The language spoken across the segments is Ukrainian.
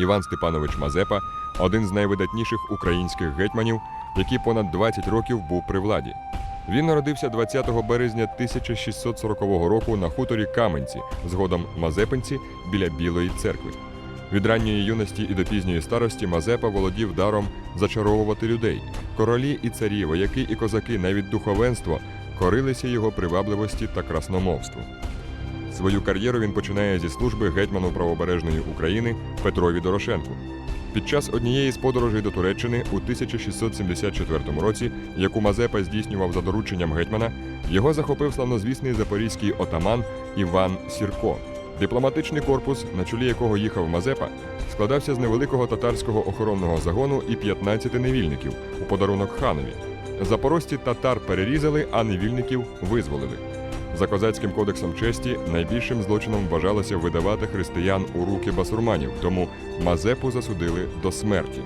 Іван Степанович Мазепа один з найвидатніших українських гетьманів, який понад 20 років був при владі. Він народився 20 березня 1640 року на хуторі Каменці, згодом Мазепинці біля Білої церкви. Від ранньої юності і до пізньої старості Мазепа володів даром зачаровувати людей. Королі і царі, вояки і козаки, навіть духовенство корилися його привабливості та красномовству. Свою кар'єру він починає зі служби гетьману правобережної України Петрові Дорошенку. Під час однієї з подорожей до Туреччини у 1674 році, яку Мазепа здійснював за дорученням гетьмана, його захопив славнозвісний запорізький отаман Іван Сірко. Дипломатичний корпус, на чолі якого їхав Мазепа, складався з невеликого татарського охоронного загону і 15 невільників у подарунок ханові. Запорожці татар перерізали, а невільників визволили. За козацьким кодексом честі найбільшим злочином вважалося видавати християн у руки басурманів, тому Мазепу засудили до смерті.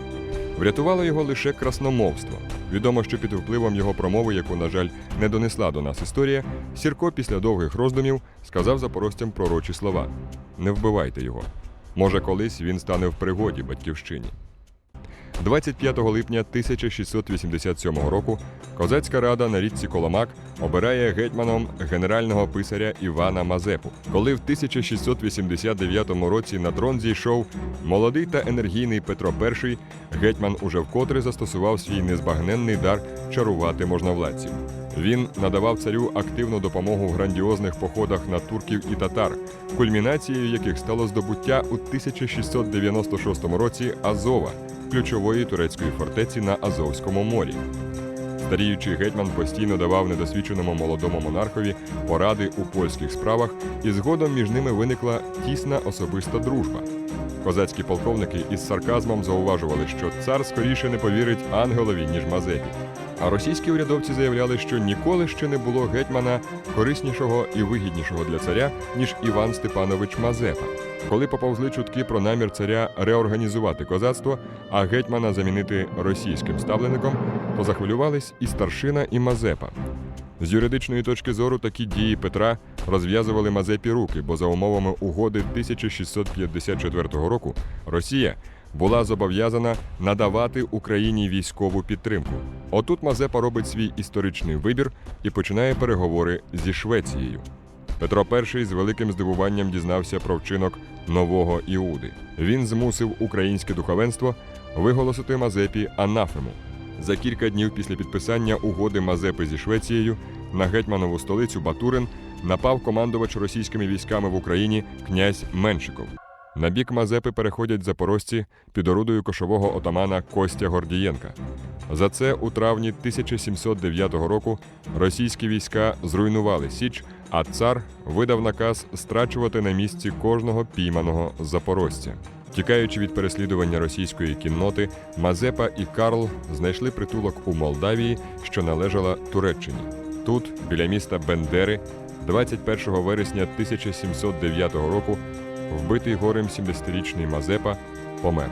Врятувало його лише красномовство. Відомо, що під впливом його промови, яку, на жаль, не донесла до нас історія, Сірко після довгих роздумів сказав запорожцям пророчі слова: Не вбивайте його. Може, колись він стане в пригоді батьківщині. 25 липня 1687 року козацька рада на річці Коломак обирає гетьманом генерального писаря Івана Мазепу. Коли в 1689 році на трон зійшов молодий та енергійний Петро І, гетьман уже вкотре застосував свій незбагненний дар чарувати можновладців. Він надавав царю активну допомогу в грандіозних походах на турків і татар, кульмінацією яких стало здобуття у 1696 році Азова, ключової турецької фортеці на Азовському морі. Старіючий гетьман постійно давав недосвідченому молодому монархові поради у польських справах, і згодом між ними виникла тісна особиста дружба. Козацькі полковники із сарказмом зауважували, що цар скоріше не повірить ангелові, ніж Мазепі. А російські урядовці заявляли, що ніколи ще не було гетьмана кориснішого і вигіднішого для царя, ніж Іван Степанович Мазепа. Коли поповзли чутки про намір царя реорганізувати козацтво, а гетьмана замінити російським ставлеником, то захвилювались і старшина, і Мазепа. З юридичної точки зору такі дії Петра розв'язували Мазепі руки, бо за умовами угоди 1654 року Росія була зобов'язана надавати Україні військову підтримку. Отут Мазепа робить свій історичний вибір і починає переговори зі Швецією. Петро І з великим здивуванням дізнався про вчинок нового Іуди. Він змусив українське духовенство виголосити Мазепі анафему. За кілька днів після підписання угоди Мазепи зі Швецією на гетьманову столицю Батурин напав командувач російськими військами в Україні князь Меншиков. На бік Мазепи переходять запорожці під орудою кошового отамана Костя Гордієнка. За це у травні 1709 року російські війська зруйнували Січ, а цар видав наказ страчувати на місці кожного пійманого запорожця. Тікаючи від переслідування російської кінноти, Мазепа і Карл знайшли притулок у Молдавії, що належала Туреччині. Тут, біля міста Бендери, 21 вересня 1709 року, вбитий горем 70-річний Мазепа помер.